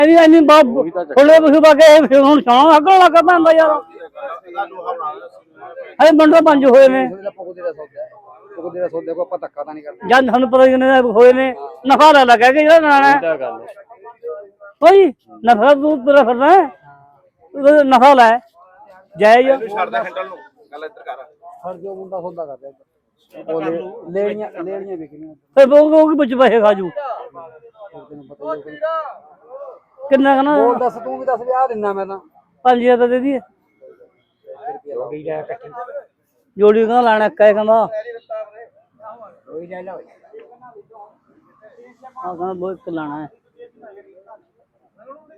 ਇਹਦੀ ਇੰਨੀ ਬਾਪ ਥੋੜੇ ਬਸੂ ਬਾਕੇ ਫਿਰ ਹੁਣ ਸ਼ਾਮ ਅੱਗੋਂ ਲੱਗਾ ਪੈਂਦਾ ਯਾਰ ਹਏ ਬੰਦਾ ਪੰਜ ਹੋਏ ਨੇ ਪੁੱਗਦੇ ਦਾ ਸੌਦਾ ਹੈ ਪੁੱਗਦੇ ਦਾ ਸੌਦੇ ਕੋ ਆਪਾਂ ਧੱਕਾ ਤਾਂ ਨਹੀਂ ਕਰਦੇ ਸਾਨੂੰ ਪਤਾ ਹੋਏ ਨੇ ਨਫਾ ਲੈ ਲੱਗਾ ਕਿ ਜਿਹੜਾ ਨਾਣਾ ਗੱਲ। ਓਏ ਨਫਾ ਤੂੰ ਤੇਰਾ ਫਿਰਦਾ ਹੈ ਉਹਦਾ ਨਫਾ ਲੈ ਜਾਇਜ਼ ਹਰ ਜੋ ਮੁੰਡਾ ਸੌਦਾ ਕਰਦਾ ਇੱਧਰ। ਉਹ ਲੈ- ਲੈਣੀਆਂ ਲੈਣੀਆਂ ਵਿਕਣੀਆਂ। ਫੇ ਉਹ ਉਹ ਕੀ ਪੁੱਛ ਪੈਸੇ ਖਾਜੂ ਤੈਨੂੰ ਪਤਾ ਹੀ ਹੈ ਕਿੰਨਾ ਕਹਣਾ ਬੋਲ ਦੱਸ ਤੂੰ ਵੀ ਦੱਸ ਵੀ ਆ ਦਿੰਨਾ ਮੈਂ ਤਾਂ। 5000 ਤਾਂ ਦੇ ਦਈਏ। ਰੋੜੀ ਜਾ ਇਕੱਠੀ ਜੋੜੀ ਕਹਿੰਦਾ ਲੈਣਾ ਇੱਕ ਹੈ ਕਹਿੰਦਾ। ਰੋਈ ਜਾ ਜਾ ਹਾਂ ਕਹਿੰਦਾ ਬਹੁਤ ਇੱਕ ਲੈਣਾ ਹੈ।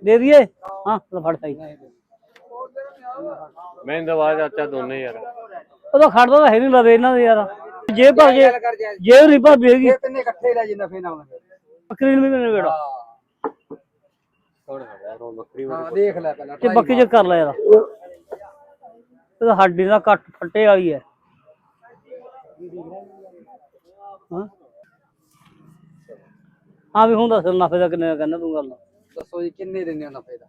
ਦੇ ਦਈਏ? ਹਾਂ ਲੈ ਫੜ ਸਾਈ ਮੈਂ ਦਵਾ ਚਾਚਾ ਦੋਨੇ ਯਾਰ। ਉਹਦਾ ਖੜਦਾ ਤਾਂ ਹੈ ਨਹੀਂ ਲਵੇ ਇਹਨਾਂ ਦੇ ਯਾਰ। ਜੇ ਜੇ ਕਰ ਜਾ ਜੇ। ਨਹੀਂ ਭਾਬੀ ਹੈਗੀ। ਇਹ ਤਿੰਨੇ ਇਕੱਠੇ ਲੈ ਜਿੰਨਾ ਫੇ ਨਾਲ ਸਕਰੀਨ ਵੀ ਨਹੀਂ ਵੇੜਾ ਹੈ ਬੱਕਰੀ ਦੇਖ ਲੈ ਪਹਿਲਾਂ ਤੇ ਬੱਕੀ ਜੇ ਕਰ ਲੈ ਯਾਰ। ਇਹ ਹੱਡੀ ਦਾ ਕੱਟ ਫੱਟੇ ਵਾਲੀ ਹੈ। ਹਾਂ? ਹਾਂ ਵੀ ਹੁੰਦਾ ਸਰ ਨਫੇ ਦਾ ਕਿੰਨੇ ਦਾ ਕਹਿੰਦਾ ਤੂੰ ਗੱਲ? ਦੱਸੋ ਜੀ ਕਿੰਨੇ ਦਿੰਦੇ ਹੋ ਨਫੇ ਦਾ?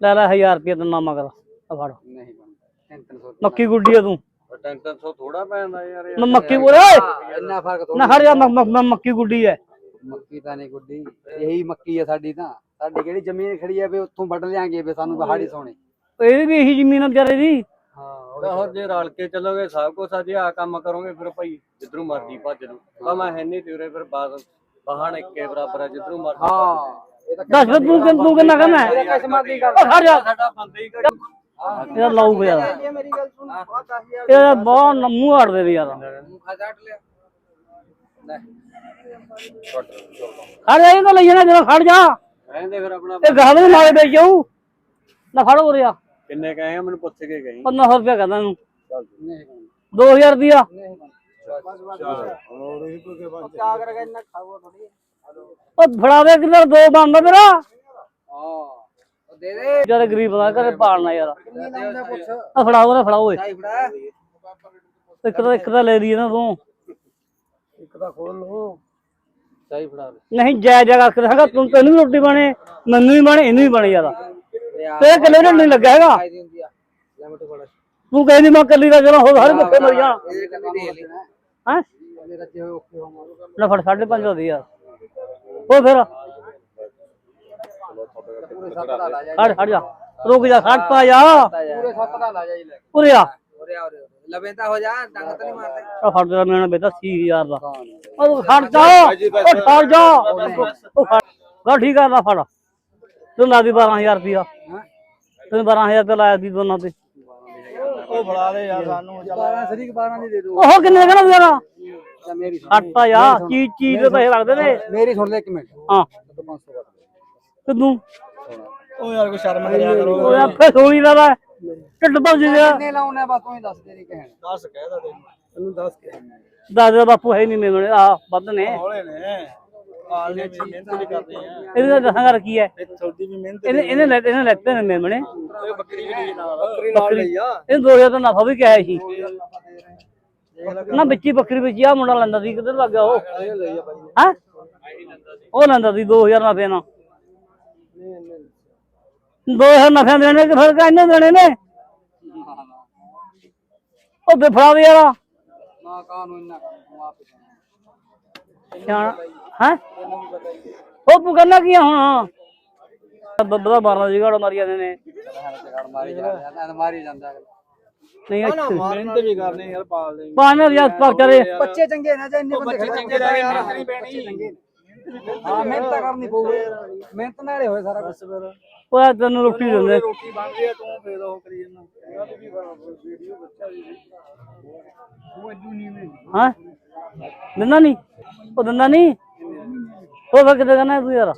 ਲੈ ਲੈ 1000 ਰੁਪਏ ਦਾ ਨਾਮਾ ਕਰ ਆ ਫੜ। ਨਹੀਂ ਬਣਦਾ 300 ਮੱਕੀ ਗੁੱਡੀ ਆ ਤੂੰ। ਟੈਂਸ਼ਨ ਸੋ ਥੋੜਾ ਪੈਂਦਾ ਯਾਰ ਮੈਂ ਮੱਕੀ ਓਏ! ਇੰਨਾ ਫ਼ਰਕ ਥੋੜਾ ਨਾ ਹਰ ਜਾ ਮ- ਮ- ਮ- ਮੱਕੀ ਗੁੱਡੀ ਹੈ ਮੱਕੀ ਤਾਂ ਨਹੀਂ ਗੁੱਡੀ ਇਹੀ ਮੱਕੀ ਹੈ ਸਾਡੀ ਤਾਂ। ਸਾਡੀ ਕਿਹੜੀ ਜ਼ਮੀਨ ਖੜੀ ਹੈ ਵੀ ਉੱਥੋਂ ਵੱਢ ਲਿਆਂਗੇ ਵੀ ਸਾਨੂੰ ਬਹਾੜੀ ਸੋਣੇ ਇਹਦੀ ਵੀ ਇਹੀ ਜ਼ਮੀਨ ਆ ਵਿਚਾਰੇ ਦੀ। ਹਾਂ ਹੋਰ ਜੇ ਰਲ ਕੇ ਚੱਲੋਗੇ ਸਭ ਕੁਛ ਅਜੇ ਆ ਕੰਮ ਕਰੋਗੇ ਫਿਰ ਭਾਈ ਜਿੱਧਰੋਂ ਮਰਜ਼ੀ ਭੱਜ ਲੂ ਤਾਂ ਮੈਂ ਹੈ ਨਹੀਂ ਤੇਰੇ ਫਿਰ ਬਾਦ ਬਹਾਨ ਇੱਕੇ ਬਰਾਬਰ ਆ ਜਿੱਧਰੋਂ ਮਰਜ਼ੀ ਹਾਂ ਇਹ ਦੱਸ ਤੂੰ ਤੂੰ ਕਿੰਨਾ ਕਹਿੰਦਾ ਕਿਸਮਤ ਦੀ ਗੱਲ ਜਾ। ਸਾਡਾ ਬੰਦੇ ਹੀ ਇਹਦਾ ਲਾਊ ਪਿਆ। ਇਹ ਮੇਰੀ ਗੱਲ ਸੁਣ ਆ 10000 ਇਹਦਾ ਬਹੁਤ ਨ- ਮੂੰਹ ਅੜਦੇ ਨੇ ਯਾਰ। ਨੂੰ ਖਾ ਛੱਡ ਲਿਆ ਲੈ ਜਾ ਇਹ ਤਾਂ ਲਈ ਜਾਣਾ ਜਦੋਂ ਖੜ ਜਾ। ਕਹਿੰਦੇ ਫਿਰ ਆਪਣਾ ਇਹ ਗਾਹ ਦੇ ਨਾਲੇ ਵੇਚ ਜਾਊ। ਨਾ ਫੜ ਹੋ ਰਿਹਾ ਕਿੰਨੇ ਕਹੇ ਆ ਮੈਨੂੰ ਪੁੱਛ ਕੇ ਗਈ। 1500 ਰੁਪਏ ਕਹਿੰਦਾ ਇਹਨੂੰ। ਨਹੀਂ 2000 ਦਿਆ ਕਿਆ ਕਰੇਗਾ ਇੰਨਾ ਖਾਊਗਾ ਥੋੜੀ ਉਹ ਫੜਾ ਦੇ ਕਿਧਰ ਦੋ ਬੰਦਾ ਮੇਰਾ ਦੇ ਦੇ। ਜਦ ਗਰੀਬ ਦਾ ਘਰੇ ਪਾਲਣਾ ਯਾਰ। ਕਿੰਨੀ ਨਾਮ ਦਾ ਪੁੱਛ ਆ ਫੜਾਓ ਨਾ ਫੜਾਓ ਓਏ। ਫੜਾ। ਇੱਕ ਤਾਂ ਇੱਕ ਤਾਂ ਲੈ ਲਈ ਨਾ ਤੂੰ। ਇੱਕ ਤਾਂ ਖੋਲ ਲੋ ਸਾਈ ਫੜਾ। ਨਹੀਂ ਜੈ ਜੈ ਕਰਕੇ ਹੈਗਾ ਤੂੰ ਤੈਨੂੰ ਵੀ ਰੋਟੀ ਬਣੇ ਮੈਨੂੰ ਵੀ ਬਣੇ ਇਹਨੂੰ ਵੀ ਬਣੇ ਯਾਰ। ਤੇ ਕਿਲੇ ਨਹੀਂ ਲੱਗਾ ਹੈਗਾ। ਖਾਈ ਦੀ ਹੁੰਦੀ ਆ। ਲੈ ਮਿੱਟੂ ਫੜਾ ਤੂੰ ਕਹਿੰਦੀ ਮੈਂ ਕੱਲੀ ਦਾ ਚਲੋ ਹੋਰ ਹਰ ਭੁੱਖੇ ਮਰ ਜਾ ਇਹ ਦੇ ਹੈ? ਰੱਜੇ ਹੋਏ ਔਖੇ ਲੈ ਫੜ 5.5 ਦੀ ਯਾਰ ਉਹ ਫਿਰ। ਪੂਰੇ ਸੱਤ ਦਾ ਲਾ ਜਾ ਹਟ ਹਟ ਜਾ। ਰੁਕ ਜਾ ਖੜ ਪਾ ਜਾ। ਪੂਰੇ ਸੱਤ ਦਾ ਲਾ ਜਾ ਜੀ ਲੈ ਉਰੇ ਆ। ਉਰੇ ਆ ਉਰੇ ਲਵੇ ਤਾਂ ਹੋ ਜਾ ਡੰਗ ਤਾਂ ਨਹੀਂ ਮਾਰਦੇ। ਫੜ ਤੇਰਾ ਮੇਣਾ ਬੇਟਾ 30000 ਦਾ। ਉਹ ਜਾ। ਉਹ ਖੜ ਜਾ। ਉਹ ਗਾ ਠੀਕ ਆ ਲਾ ਫੜ। ਤੂੰ ਲਾ ਦੀ 12000 ਰੁਪਿਆ ਤੈਨੂੰ 12000 ਤੇ ਲਾਇਆ ਦੀ ਦੋਨਾਂ ਤੇ। ਉਹ ਫੜਾ ਦੇ ਯਾਰ ਸਾਨੂੰ 12 ਸਰੀਕ 12 ਦੀ ਦੇ ਦੋ ਉਹ ਕਿੰਨੇ ਕਹਿੰਦਾ ਯਾਰ ਮੇਰੀ ਸੁਣ। ਹਟ ਪਾ ਜਾ ਚੀਜ਼ ਚੀਜ਼ ਦੇ ਪੈਸੇ ਲੱਗਦੇ ਨੇ। ਮੇਰੀ ਸੁਣ ਲੈ ਇੱਕ ਮਿੰਟ। ਹਾਂ। 500 ਕਰ ਕਿਦੋਂ ਉਹ ਯਾਰ ਕੋਈ ਸ਼ਰਮ ਕਰਿਆ ਕਰੋ। ਉਹ ਆਪੇ ਸੋਣੀ ਦਾ ਵਾ ਢਿੱਡ ਭੱਜ ਗਿਆ। ਕਿੰਨੇ ਲਾਉਣੇ ਬਸ ਤੂੰ ਹੀ ਦੱਸ ਦੇ ਨਹੀਂ ਕਹਿਣ 10 ਕਹਿਦਾ ਤੈਨੂੰ। ਤੈਨੂੰ 10 ਕਹਿ ਦਾਦਾ ਬਾਪੂ ਹੈ ਨਹੀਂ ਮੇਰੇ ਆ ਵੱਧ ਨੇ। ਹੌਲੇ ਨੇ। ਆਲ ਨੇ ਵੀ ਮਿਹਨਤ ਵੀ ਕਰਦੇ ਆ। ਇਹਦੇ ਦਾ ਦੱਸਾਂ ਕਰ ਕੀ ਹੈ? ਸੌਦੀ ਵੀ ਮਿਹਨਤ ਇਹਨੇ ਇਹਨੇ ਲੈ ਇਹਨੇ ਲੈਤੇ ਨੇ ਮੇਮਣੇ ਬੱਕਰੀ ਵੀ ਲਈ ਨਾਲ। ਬੱਕਰੀ ਨਾਲ ਲਈ ਆ। ਇਹ 2000 ਦਾ ਨਫਾ ਵੀ ਕਿਹਾ ਸੀ। ਨਾ ਬੱਚੀ ਬੱਕਰੀ ਵਿੱਚ ਆ ਮੁੰਡਾ ਲੈਂਦਾ ਸੀ ਕਿੱਧਰ ਲੱਗ ਗਿਆ ਉਹ? ਹਾਂ? ਉਹ ਲੈਂਦਾ ਸੀ 2000 ਨਫੇ ਨਾਲ। 2000 ਨਫੇ ਦੇਣੇ ਕਿ ਫਿਰ ਕਿੰਨੇ ਦੇਣੇ ਨੇ? ਉਹ ਬਿਫੜਾ ਦੇ ਯਾਰ। ਨਾ ਕਾਨੂੰ ਇੰਨਾ ਤੂੰ ਆਪ ਹੀ ਸਿਆਣਾ। ਹੈ ਉਹ ਤੂੰ ਕਹਿੰਦਾ ਕੀ ਆ ਹੁਣ? ਬੱਬਾ ਮਾਰਨਾ ਜੀ ਗਾੜ ਮਾਰੀ ਜਾਂਦੇ ਨੇ। ਮਾਰੀ ਜਾਂਦਾ ਮਾਰੀ ਜਾਂਦਾ ਨਹੀਂ ਅੱਛਾ ਮਿਹਨਤ ਵੀ ਕਰਨੀ ਯਾਰ ਪਾਲ ਦੇ ਪਾਣੇ ਰਿਆ ਪਕਚਰੇ ਬੱਚੇ ਚੰਗੇ ਨਾ ਜਾਂ ਇੰਨੇ ਬੰਦੇ ਖੜੇ ਚੰਗੇ ਯਾਰ। ਨਹੀਂ ਪੈਣੀ। ਹਾਂ ਮਿਹਨਤ ਤਾਂ ਕਰਨੀ ਪਊਗੀ ਮਿਹਨਤ ਨਾਲੇ ਹੋਏ ਸਾਰਾ ਕੁਝ ਫਿਰ ਉਹ ਆ ਤੈਨੂੰ ਰੋਟੀ ਦਿੰਦੇ ਰੋਟੀ ਬਣ ਰਹੀ ਹੈ ਤੂੰ ਫੇਰ ਉਹ ਕਰੀ ਜਾਂਦਾ ਵੀਡੀਓ ਬੱਚਾ ਵੀ ਉਹ ਇਦੂ ਨਹੀਂ ਮੈਂ ਹਾਂ ਦਿੰਦਾ ਨਹੀਂ ਉਹ ਦਿੰਦਾ ਨਹੀਂ ਉਹ ਫਿਰ ਕਿੱਥੇ ਕਰਨਾ ਤੂੰ ਯਾਰ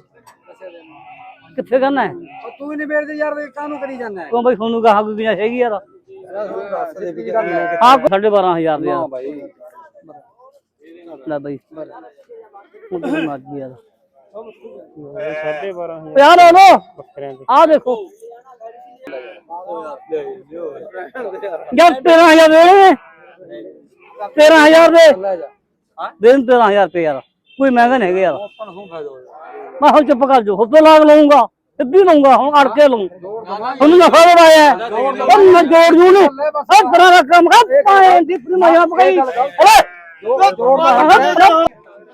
ਕਿੱਥੇ ਕਰਨਾ ਹੈ ਉਹ ਤੂੰ ਹੀ ਨਿਬੇੜ ਦੇ ਯਾਰ ਕਾਹਨੂੰ ਕਰੀ ਜਾਂਦਾ ਹੈ ਕਿਉਂ ਬਈ ਤੁਹਾਨੂੰ ਕਹਾ ਕੋਈ ਗੁੰਜਾਇਸ਼ ਹੈਗੀ ਯਾਰ ਦੱਸ ਦੇ ਵੀ ਗੱਲ ਹੈ ਹਾਂ 12500 ਦੇ ਯਾਰ ਭਾਈ ਲੈ ਬਈ ਉਹ ਤੇਰੀ ਮਰਜ਼ੀ ਯਾਰ। 12.5 ਯਾਰ ਲੋ ਲੋ ਬੱਕਰਿਆਂ ਦੇ ਆ ਦੇਖੋ। ਯਾਰ 13000 ਦੇ 13000 ਦੇ। ਲੈ ਜਾ ਦੇ 13000 ਰੁਪਏ ਯਾਰ। ਕੋਈ ਮਹਿੰਗਾ ਨਹੀਂ ਹੈਗੇ ਯਾਰ। ਆਪਾਂ ਨੂੰ શું ਫਾਇਦਾ ਹੋਇਆ ਮੈਂ ਹੁਣ ਚੁੱਪ ਕਰ ਜੋ ਹੁੱਤੇ ਲਾਗ ਲਊਂਗਾ। ਸਿੱਧੀ ਲਊਂਗਾ। ਹੁਣ ਅੜ ਕੇ ਲਊਂ। ਉਹਨੂੰ ਨਾ ਫਾਇਦਾ ਆਇਆ? ਉਹ ਮੈਂ ਜੋੜ ਜੂ ਨਹੀਂ ਉਹ ਬੜਾ ਦਾ ਕੰਮ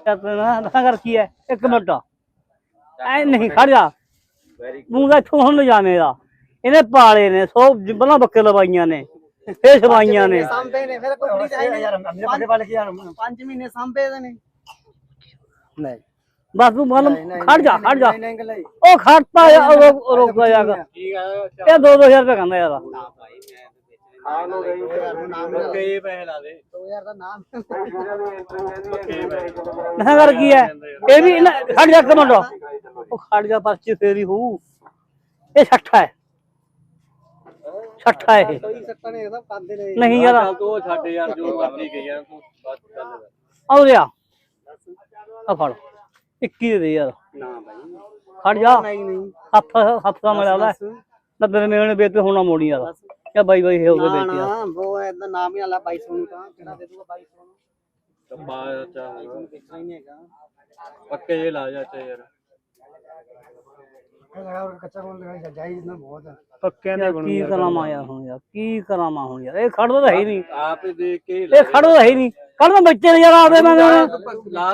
ਕਰ ਪਾਏ ਦੀ ਪੂਰੀ ਮਜ਼ਾ ਪਕਾਈ ਓਏ ਜੋੜ ਨਾ ਨਾ ਕਰ ਕੀ ਹੈ? ਇੱਕ ਮਿੰਟ। ਐ ਨਹੀਂ ਖੜ ਜਾ। ਤੂੰ ਤਾਂ ਇੱਥੋਂ ਹੁਣ ਜਾਵੇਂਗਾ ਇਹਨੇ ਪਾਲੇ ਨੇ ਸੋ ਜਿੰਬਲਾਂ ਬੱਕੇ ਲਵਾਈਆਂ ਨੇ ਫੇਰ ਸਵਾਈਆਂ ਨੇ। ਸਾਂਭੇ ਨੇ ਫਿਰ ਕੋਈ ਚਾਹੀਦੀ ਯਾਰ ਮੇਰੇ ਵੱਡੇ ਵਾਲੇ ਕੀ ਯਾਰ 5 ਮਹੀਨੇ ਸਾਂਭੇ ਦੇ ਨੇ। ਨਹੀਂ। ਬਸ ਤੂੰ ਮਨ ਖੜ ਜਾ ਖੜ ਜਾ। ਉਹ ਖੜਤਾ ਰੁਕ- ਰੁਕ ਜਾ ਯਾਰ ਠੀਕ ਆ ਇਹ 2-2000 ਰੁਪਏ ਕਹਿੰਦਾ ਯਾਰ। ਹਾਂ ਨੂੰ ਗਈ ਕਈ ਪੈਸੇ ਲਾ ਦੇ। 2000 ਦਾ ਨਾਮ। ਕਈ ਪੈਸੇ ਮੈਂ ਕਰ ਕੀ ਹੈ? ਇਹ ਵੀ ਨਾ- ਖੜ ਜਾ ਇੱਕ ਮਿੰਟ। ਉਹ ਖੜ ਜਾ ਪਰਚੀ ਫੇਰੀ ਹੋਊ ਇਹ ਛੱਠਾ ਹੈ। ਛੱਠਾ ਹੈ ਇਹ। ਕੋਈ ਸੱਟਾ ਨਹੀਂ ਸਭ ਕਰਦੇ ਨੇ ਨਹੀਂ ਯਾਰ। ਚੱਲ ਤੂੰ ਉਹ ਛੱਡ ਯਾਰ ਜੋ ਮਰਜ਼ੀ ਗਈ ਯਾਰ ਤੂੰ ਬਸ ਚੱਲ ਯਾਰ। ਆਉ ਰਿਆ ਆ। ਫੜ। 21 ਦੇ ਦੇ ਯਾਰ। ਨਾ ਭਾਈ ਖੜ ਜਾ। ਨਹੀਂ ਨਹੀਂ। ਹੱਥ ਹੱਥ ਦਾ ਮਿਲਿਆ ਲੈ। ਨੱਬੇ ਮੇਰੇ ਨੇ ਬੇਤੇ ਹੋਣਾ ਮੋੜੀ ਯਾਰ ਕਿਆ ਬਾਈ ਬਾਈ ਇਹ ਹੋ ਗਏ ਨਾ ਨਾ ਉਹ ਇਹਦਾ ਨਾਮ ਹੀ ਆਲਾ 2200 ਨੂੰ ਤਾਂ। ਕਿਹੜਾ ਦੇ ਦੂਗਾ 2200 ਨੂੰ ਚੱਪਾ ਚਾ ਵੇਚਣਾ ਹੀ ਨਹੀਂ ਹੈਗਾ। ਪੱਕੇ ਜੇ ਲਾ ਜਾ ਚਾ ਯਾਰ। ਪੱਕਿਆਂ ਦੇ ਕੀ ਕਰਾਵਾਂ ਯਾਰ। ਹੁਣ ਯਾਰ ਕੀ ਕਰਾਵਾਂ ਹੁਣ ਯਾਰ? ਇਹ ਖੜਦਾ ਤਾਂ ਹੈ ਹੀ ਨਹੀਂ। ਆਪ ਹੀ ਦੇਖ ਕੇ ਹੀ ਇਹ ਖੜਦਾ ਤਾਂ ਹੈ ਹੀ ਨਹੀਂ। ਕੱਲ ਬੱਚੇ ਨੇ ਯਾਰ ਆਵੇ ਮੈਂ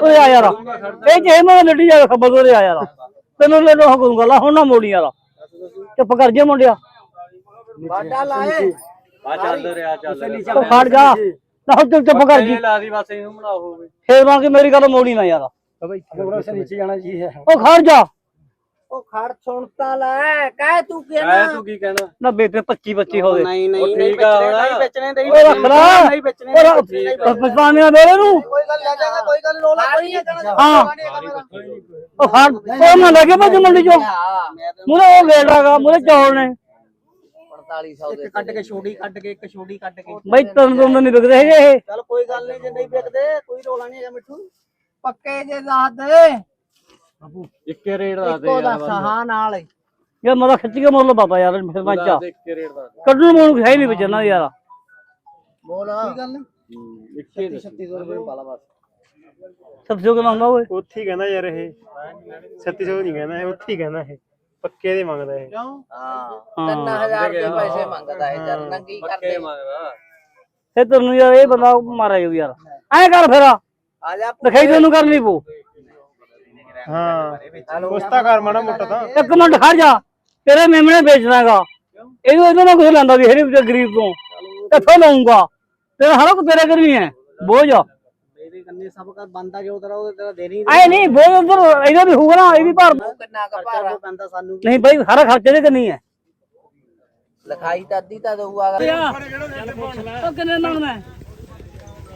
ਓਏ ਆ ਯਾਰ। ਇਹ ਜੇ ਮੈਂ ਲੱਡੀ ਜਾ ਖਬਰ ਤੋਂ ਆ ਯਾਰ। ਤੈਨੂੰ ਲੈ ਲੋ ਕਰੂੰਗਾ ਲਾ ਹੁਣ ਨਾ ਮੋੜੀ ਯਾਰ। ਚੁੱਪ ਕਰ ਜੇ ਮੁੰਡਿਆ। ਬਾਡਾ ਲਾਏ। ਆ ਚੱਲ ਰਿਹਾ ਚੱਲ ਰਿਹਾ। ਉਹ ਖੜ ਜਾ। ਨਾ ਹੁਣ ਤੂੰ ਚੁੱਪ ਕਰ ਜੀ। ਲਾ ਦੀ ਬਸ ਇਹਨੂੰ ਬਣਾ ਹੋਵੇ ਫੇਰ ਨਾ ਕਿ ਮੇਰੀ ਗੱਲ ਮੋੜੀ ਨਾ ਯਾਰ। ਭਾਈ ਥੋੜਾ ਸੇ ਨੀਚੇ ਜਾਣਾ ਜੀ। ਹੈ ਉਹ ਖੜ ਜਾ। ਉਹ ਖੜ ਸੁਣਤਾ ਲੈ ਕਹਿ ਤੂੰ ਕੀ ਐ ਤੂੰ ਕੀ ਕਹਿਣਾ? ਨਾ ਬੇਟੇ 25 25 ਹੋ ਗਏ ਨਹੀਂ ਉਹ ਨਹੀਂ ਨਹੀਂ ਠੀਕ ਆ ਵੇਚਣੇ ਹੁਣ। ਨਹੀਂ ਵੇਚਣੇ ਨਹੀਂ ਉਹ ਰੱਖ ਲਾ। ਨਹੀਂ ਵੇਚਣੇ ਉਹ ਪਛਤਾਨਿਆ ਮੇਰੇ ਨੂੰ ਕੋਈ ਗੱਲ ਲੈ ਜਾਗਾ ਕੋਈ ਗੱਲ ਰੋਲਾ ਕੋਈ ਨਹੀਂ ਕਰਨਾ ਹਾਂ। ਉਹ ਫੜ ਉਹ ਨਾ ਲੱਗੇ ਭੱਜ ਮੰਡੀ ਚੋਂ। ਹਾਂ ਮੈਂ ਮੂਰੇ ਉਹ ਵੇੜਾਗਾ ਮੂਰੇ ਚੌਲ ਨੇ। 4500 ਦੇ ਕੱਢ ਕੇ ਛੋੜੀ ਕੱਢ ਕੇ ਇੱਕ ਛੋੜੀ ਕੱਢ ਕੇ। ਬਈ ਤਨ ਤੁਮ ਨਹੀਂ ਵਿਕਦੇ ਹੈਗੇ ਇਹ। ਚੱਲ ਕੋਈ ਗੱਲ ਨਹੀਂ ਜੇ ਨਹੀਂ ਵਿਕਦੇ ਕੋਈ ਰੋਲਾ ਨਹੀਂ ਹੈਗਾ ਮਿੱਠੂ। ਪੱਕੇ ਜੇ ਦੱਸ ਦੇ ਇੱਕੇ ਰੇਟ ਦਾ ਦੇ ਇੱਕੋ ਯਾਰ ਦਾ ਸਹਾ ਨਾਲ ਹੀ। ਯਾਰ ਮਦਾ ਖਿੱਚ ਕੇ ਮੁੱਲ ਬਾਬਾ ਯਾਰ ਸਰਪੰਚਾ ਦੱਸ ਦੇ ਇੱਕੇ ਰੇਟ ਦਾ ਦੇ। ਕੱਢਣ ਮੂਣ ਹੈ ਨਹੀਂ ਵਿਚਣਾ ਯਾਰ। ਬੋਲ। ਕੀ ਗੱਲ ਇੱਕੇ ਦੇ। 3600 ਰੁਪਏ ਪਾਲਾ ਬਸ। ਸਭ ਜੋ ਕਹਿੰਦਾ ਓਏ? ਉੱਥੇ ਹੀ ਕਹਿੰਦਾ ਯਾਰ ਇਹ। 3600 ਨਹੀਂ ਕਹਿੰਦਾ ਇਹ ਉੱਥੇ ਹੀ ਕਹਿੰਦਾ ਇਹ। ਪੱਕੇ ਦੇ ਮੰਗਦਾ ਇਹ। ਕਿਉਂ? ਹਾਂ। ਹਾਂ 3000 ਦੇ ਪੈਸੇ ਮੰਗਦਾ ਹੈ ਜਰ ਨੰਗੀ ਕਰਦੇ। ਮੰਗਦਾ। ਇਹ ਤੈਨੂੰ ਯਾਰ ਇਹ ਬੰਦਾ ਮਾਰਿਆ ਜਾਊ ਯਾਰ। ਐ ਕਰ ਫੇਰ ਆ। ਜਾ ਦਿਖਾਈ ਤੈਨੂੰ ਕਰਨੀ ਪਊ। ਹਾਂ। ਉਸਤਾ ਕਰ ਮਾੜਾ ਮੋਟਾ ਤਾਂ। ਇੱਕ ਮਿੰਟ ਖੜ ਜਾ। ਤੇਰੇ ਮੇਮਣੇ ਵੇਚਣਾਗਾ ਇਹਨੂੰ ਇਹਦੋਂ ਨਾ ਕੁਝ ਲੈਂਦਾ ਵੀ ਹਰੀ ਤੇ ਗਰੀਬ ਤੋਂ। ਕਿੱਥੋਂ ਲਊਂਗਾ? ਤੇਰਾ ਹਰ ਕੋ ਤੇਰੇ ਕਰਨੀ ਹੈ। ਬੋਝ ਸਭ ਦਾ ਬੰਦਾ ਜੋ ਤੇਰਾ ਉਹ ਤੇਰਾ ਦੇਣੀ ਐ ਨਹੀਂ ਬੋਝ ਉਧਰ ਇਹਦਾ ਵੀ ਹੋਊਗਾ ਨਾ ਇਹ ਵੀ ਭਰ ਕਿੰਨਾ ਕਾ ਭਾਰਾ ਪੈਂਦਾ ਸਾਨੂੰ ਨਹੀਂ ਬਾਈ ਸਾਰਾ ਖਰਚੇ ਦੇ ਕਰਨੀ ਹੈ। ਲਿਖਾਈ ਤਾਂ ਅੱਧੀ ਤਾਂ ਦਊਗਾ ਉਹ ਕਿੰਨੇ ਮੰਗਦਾ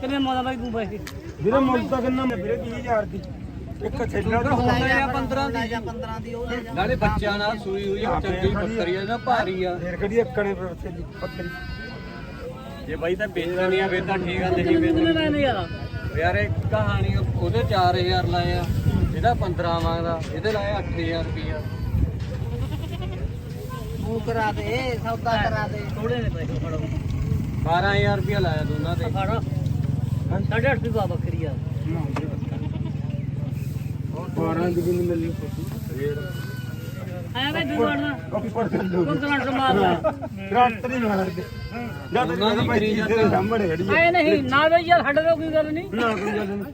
ਕਿੰਨੇ ਮੰਗਦਾ ਬਾਈ ਤੂੰ ਪੈਸੇ ਵੀਰੇ ਮੁੱਲ ਤਾਂ ਕਿੰਨਾ ਵੀਰੇ 20000 ਦੀ। ਇੱਕ ਥੈਲਾ ਤਾਂ ਹੁੰਦਾ ਲੈ ਜਾ 15 ਦੀ। ਜਾ 15 ਦੀ ਉਹ ਲੈ ਜਾ। ਨਾਲੇ ਬੱਚਿਆਂ ਨਾਲ ਸੂਈ ਹੋਈ ਆ, ਚੰਗੀ ਬੱਕਰੀ ਆ ਨਾ ਭਾਰੀ ਆ। ਫੇਰ ਕਦੀ ਅੱਕੜੇ ਪਰ ਥੈਲੀ ਬੱਕਰੀ। ਜੇ ਬਾਈ ਤਾਂ ਵੇਚਣੀ ਆ ਫੇਰ ਤਾਂ ਠੀਕ ਆ ਨਹੀਂ ਵੇਚਣੀ ਕਿੰਨੇ ਲੈਣੇ ਯਾਰ ਯਾਰ ਇਹ ਕਹਾਣੀ ਉਹਦੇ 4000 ਲਾਏ ਆ ਇਹਦਾ 15 ਮੰਗਦਾ ਇਹਦੇ ਲਾਏ 8000 ਰੁਪਇਆ ਮੂੰਹ ਕਰਾ ਦੇ ਸੌਦਾ ਕਰਾ ਦੇ। ਥੋੜੇ ਨੇ ਪੈਸੇ ਫੜੋ। 12000 ਰੁਪਇਆ ਲਾਇਆ ਦੋਨਾਂ ਤੇ। ਫੜ। ਸਾਢੇ ਅੱਠ ਦੀ ਬਾ ਬੱਕਰੀ ਯਾਰ 12 ਦੀ ਵੀ ਨਹੀਂ ਮਿਲਣੀ ਐ ਬਈ ਦੁਕਾਨ ਨਾ ਉੱਪਰ ਤੇ ਲੋਕ ਕੋਈ ਕਰੰਟ ਮਾਰ ਲੈ ਗਰੰਟ ਨਹੀਂ ਮਾਰਦੇ ਜਦ ਦੀ ਭਾਈ ਤੇਰੇ ਸਾਹਮਣੇ ਖੜੀ ਹੈ ਐ ਨਹੀਂ ਨਾ ਬਈ ਯਾਰ ਸਾਡੇ ਤੋਂ ਕੋਈ ਗੱਲ ਨਹੀਂ। ਨਾ ਕੋਈ ਗੱਲ ਨਹੀਂ।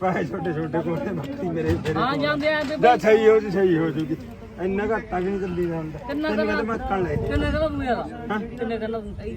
ਪਾਏ ਛੋਟੇ ਛੋਟੇ ਕੋਲੇ ਬੱਕਰੀ ਮੇਰੇ ਫੇਰੇ ਹਾਂ ਜਾਂਦੇ ਆ ਤੇ ਦਾ ਸਹੀ ਹੋ ਜੀ ਸਹੀ ਹੋ ਜੂਗੀ। ਇੰਨਾ ਘੱਟ ਤੱਕ ਨਹੀਂ ਚੱਲੀ ਜਾਂਦਾ। ਕਿੰਨਾ ਕਰਨਾ? ਕਹਿੰਦਾ ਮੈਂ ਕੱਲ ਲੈ ਕਿੰਨੇ ਕਰੋ ਤੂੰ ਯਾਰ? ਕਿੰਨੇ ਕਰਨਾ ਤੂੰ ਸਹੀ?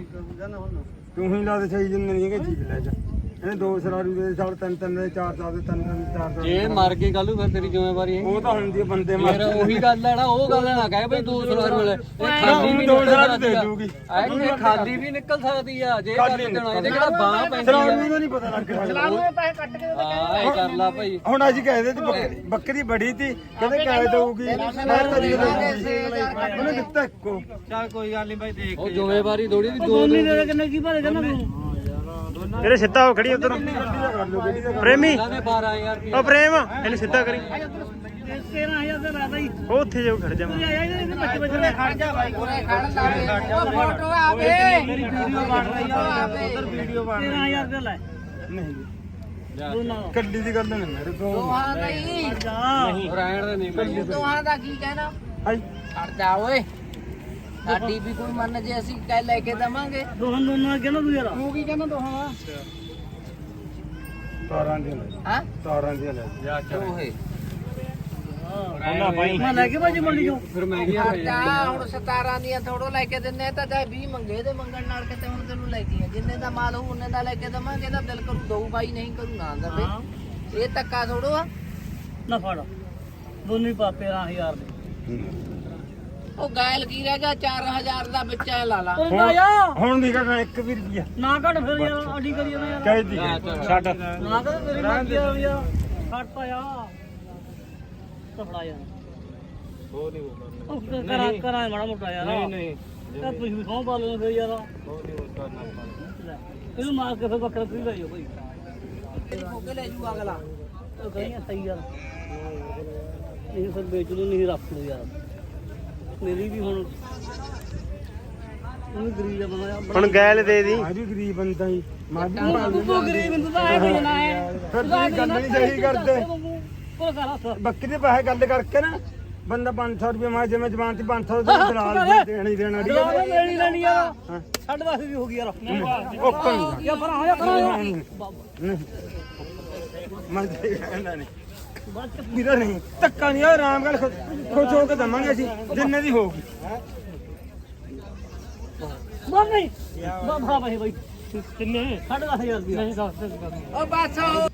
ਤੂੰ ਹੀ ਲਾ ਦੇ ਸਹੀ ਜਿੰਨੇ ਨਹੀਂ ਹੈਗੇ ਚੀਜ਼ ਲੈ ਜਾ। ਇਹਨੇ ਦੋ ਸਰਾਰੂ ਦੇ ਸਾਲ ਤਿੰਨ ਤਿੰਨ ਦੇ ਚਾਰ ਚਾਰ ਦੇ ਤਿੰਨ ਤਿੰਨ ਚਾਰ ਚਾਰ ਜੇ ਮਰ ਗਈ ਕੱਲੂ ਫਿਰ ਤੇਰੀ ਜ਼ਿੰਮੇਵਾਰੀ ਹੈ। ਉਹ ਤਾਂ ਹੁੰਦੀ ਹੈ ਬੰਦੇ ਫਿਰ ਮਾਰ ਉਹੀ ਗੱਲ ਹੈ ਨਾ ਉਹ ਗੱਲ ਨਾ ਕਹੇ ਬਈ ਦੂਸਰਾ ਮਿਲੇ। ਇਹ ਖਾਲੀ ਵੀ ਦੋ ਨਿਕਲ ਹਜ਼ਾਰ ਸਕਦੀ ਦੇ ਆ। ਦੂਗੀ। ਇਹ ਖਾਲੀ ਵੀ ਨਿਕਲ ਸਕਦੀ ਆ ਜੇ ਕਰ ਦੇਣਾ ਇਹਦੇ ਕਿਹੜਾ ਬਾਹ ਪੈਂਦੀ ਆ? ਸਰਾਰੂ ਦਾ ਨਹੀਂ ਪਤਾ ਲੱਗ ਰਿਹਾ। ਹਾਂ ਇਹ ਕਰ ਲਾ ਭਾਈ। ਹੁਣ ਅੱਜ ਕਹਿੰਦੇ ਤੇ ਬੱਕਰੀ ਬੱਕਰੀ ਬੜੀ ਸੀ ਕਹਿੰਦੇ ਕਾਇ ਦਊਗੀ। ਮੈਂ ਤਾਂ ਜੀ ਉਹਨੇ ਦਿੱਤਾ ਇੱਕੋ। ਉਹ ਜ਼ਿੰਮੇਵਾਰੀ ਥੋੜੀ ਵੀ ਦੋ ਦੋਨੀ ਦੇ ਕਿੰਨੇ ਕੀ ਭਰੇ ਕਹਿੰਦਾ ਤੂੰ? ਤੇਰੇ ਸਿੱਧਾ ਹੋ ਖੜੀ ਉਧਰ। ਪ੍ਰੇਮੀ। ਇਹਨਾਂ ਦੇ 12000 ਰੁਪਏ ਉਹ ਪ੍ਰੇਮ ਇਹਨੂੰ ਸਿੱਧਾ ਕਰੀ। 13000 ਤੇ ਲਾਦਾ ਹੀ ਉਹ ਉੱਥੇ ਜਾਓ ਖੜ ਬੱਚੇ ਬੱਚੇ ਨੇ ਖੜ ਜਾ ਬਾਈ ਫੋਟੋ ਆਵੇ ਮੇਰੀ ਵੀਡੀਓ ਬਣ ਰਹੀ ਆ ਉਧਰ ਵੀਡੀਓ ਬਣ 13000 ਤੇ ਲੈ ਨਹੀਂ ਦੋਨਾਂ ਕੱਲੀ ਦੀ ਗੱਲ ਨਹੀਂ ਮੇਰੇ ਤੋਂ ਦੋਹਾਂ ਦਾ ਹੀ। ਜਾ ਰਹਿਣ ਦੇ ਨਹੀਂ। ਮੈਂ ਦੋਹਾਂ ਦਾ ਕੀ ਕਹਿਣਾ? ਹਾਈ ਛੱਡ ਜਾ ਓਏ। ਸਾਡੀ ਵੀ ਕੋਈ ਮੰਨ ਜੇ ਅਸੀਂ ਕਹਿ ਲੈ ਕੇ ਦਵਾਂਗੇ। ਦੋਹਾਂ ਦੋਨਾਂ ਕਹਿੰਦਾ ਤੂੰ ਯਾਰ। ਤੂੰ ਕੀ ਕਹਿਣਾ ਦੋਹਾਂ ਦਾ ਤਾਰਾਂ ਲੈ ਹਾਂ? ਤਾਰਾਂ ਦੀਆਂ ਲੈ ਜਾ। ਚੱਲ। ਦੋਹੇ। ਮੈਂ ਲੈ ਕੇ ਭਾਜੀ ਮੰਡੀ ਚੋਂ। ਫਿਰ ਜਾ ਜਾਂਦੀਆਂ ਹੁਣ 17 ਦੀਆਂ ਥੋੜੋ ਲੈ ਕੇ ਦਿੰਨੇ ਆ ਤਾਂ ਚਾਹੇ 20 ਮੰਗੇ ਤੇ ਮੰਗਣ ਨਾਲ ਕਿਤੇ ਹੁਣ ਤੈਨੂੰ ਲੈ ਗਈਆਂ ਜਿੰਨੇ ਦਾ ਮਾਲ ਹੋਊ ਉਹਨੇ ਦਾ ਲੈ ਕੇ ਦਵਾਂਗੇ ਤਾਂ ਦਿਲ ਕਰੂ ਦਊ ਬਾਈ ਨਹੀਂ ਕਰੂ ਨਾ ਦਵੇ ਹਾਂ। ਇਹ ਧੱਕਾ ਥੋੜੋ ਆ ਨਾ ਫੜ। ਦੋਨੇ ਪਾ 13000 ਦੇ। ਉਹ ਗਾਇਲ ਕੀ ਰਹਿ ਗਿਆ 4000 ਦਾ ਵਿੱਚ ਐ ਲਾ ਲਾ। ਉਹ ਨਾ ਜਾ ਹੁਣ ਨਹੀਂ ਕਰਨਾ ਇੱਕ ਵੀ ਰੁਪਿਆ ਨਾ ਘਟ ਫਿਰ ਯਾਰ ਅੱਡੀ ਕਰੀ ਜਾਂਦਾ ਯਾਰ। ਕਹਿ ਦੀ ਛੱਡ। ਨਾ ਕਰ ਤੇਰੀ ਮਰਜ਼ੀ ਆ ਯਾਰ ਛੱਡ ਪਾ ਯਾਰ। ਤਫੜਾ ਯਾਰ। ਉਹ ਨਹੀਂ ਹੋਣਾ ਉਹ ਕਰਾਂ ਕਰਾਂ ਮਾੜਾ ਮੋਟਾ ਯਾਰ। ਨਹੀਂ ਨਹੀਂ। ਤਾਂ ਤੁਸੀਂ ਵੀ ਸੌਂ ਪਾ ਲੈਣਾ ਫਿਰ ਯਾਰ। ਉਹ ਨਹੀਂ ਕਰਨਾ ਲੈ, ਇਹਨੂੰ ਮਾਰ ਕੇ ਫਿਰ ਬੱਕਰਾ ਤੁਸੀਂ ਲੈ ਜਾਓ ਭਾਈ। ਤੇਰੀ ਫੋਕੇ ਲੈ ਜੂ ਅਗਲਾ। ਉਹ ਕਹੀਆਂ ਸਹੀ ਯਾਰ। ਇਹ ਫਿਰ ਵੇਚ ਲਓ ਨਹੀਂ ਰੱਖ ਲਓ ਯਾਰ। ਮੇਰੀ ਵੀ ਹੁਣ ਉਹਨੂੰ ਗਰੀਬ ਬਣਾਇਆ ਹੁਣ ਗੈਲ ਦੇ ਦੀ। ਮੈਂ ਵੀ ਗਰੀਬ ਬੰਦਾ ਹੀ। ਮੈਂ ਵੀ ਤੂੰ ਤੂੰ ਗਰੀਬ ਨੂੰ ਤਾਂ ਐ ਦੇਣਾ ਹੈ। ਫਿਰ ਤੁਸੀਂ ਗੱਲ ਨਹੀਂ ਸਹੀ ਕਰਦੇ। ਉਹ ਕਰ ਹੱਥ ਬੱਕਰੀ ਦੇ ਪੈਸੇ ਗੱਲ ਕਰਕੇ ਨਾ ਬੰਦਾ 500 ਰੁਪਏ ਮੈਂ ਜਿਵੇਂ ਜਵਾਨ ਤੇ 500 ਦੇ ਦਲਾਲ ਦੇਣੀ ਦੇਣਾ ਦੀ ਦਲਾਲ ਨੇ ਲੈਣੀ ਯਾਰ ਛੱਡ ਵਾਸਤੇ ਵੀ ਹੋ ਗਈ ਯਾਰ ਉਹ ਕੰਨ ਯਾ ਫਰਾਂ ਹੋਇਆ ਕਰਾਂ ਨਹੀਂ ਮੈਂ ਤੇ ਕਹਿੰਦਾ ਨਹੀਂ। ਵੀਰਾ ਨਹੀਂ ਧੱਕਾ ਨਹੀਂ ਆਰਾਮ ਨਾਲ ਖੁ- ਖੁਸ਼ ਹੋ ਕੇ ਦਵਾਂਗੇ ਅਸੀਂ ਜਿੰਨੇ ਦੀ ਹੋਊਗੀ। ਬਾ ਨਹੀਂ ਬਾ ਭਰਾ ਭਾਈ ਭਾਈ ਕਿੰਨੇ? ਸਾਢੇ ਦਸ ਹਜ਼ਾਰ ਰੁਪਇਆ ਨਹੀਂ ਦੱਸ ਦੇ ਉਹ ਬਸ ਉਹ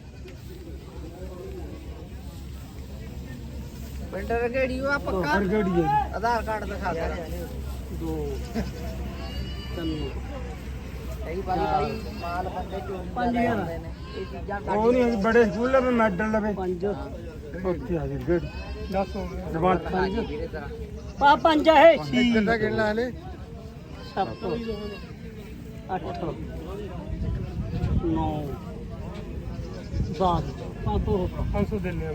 ਪਿੰਡ ਰਗੇੜੀ ਉਹ ਆ ਪੱਕਾ? ਗੜੀ ਹੈ ਆਧਾਰ ਕਾਰਡ ਦਿਖਾ ਦੇ। ਦੋ। ਤਿੰਨ ਕਈ ਵਾਰੀ ਭਾਈ ਮਾਲ ਬੰਦੇ ਚੋਰੀ ਪੰਜ ਦਾ ਲੈ ਹਜ਼ਾਰ। ਆਉਂਦੇ ਨੇ ਇਹ ਚੀਜ਼ਾਂ ਉਹ ਨਹੀਂ ਅਸੀਂ ਬੜੇ ਸਕੂਲ ਲਵੇ ਮੈਡਲ ਲਵੇ। ਪੰਜ। ਉੱਥੇ ਆ ਜੀ ਗੜੀ 10 ਹੋ ਗਿਆ। ਜਵਾਨ। ਕੱਢ ਵੀਰੇ ਤੇਰਾ। ਪਾ ਪੰਜ ਹੈ ਛੀ। ਕਿੰਨਾ ਗਿਣਨਾ ਹਲੇ? ਸੱਤ। ਅੱਠ। ਨੌ। ਦਸ। ਪੰਜ ਸੌ। 500 ਦਿੰਨੇ ਆ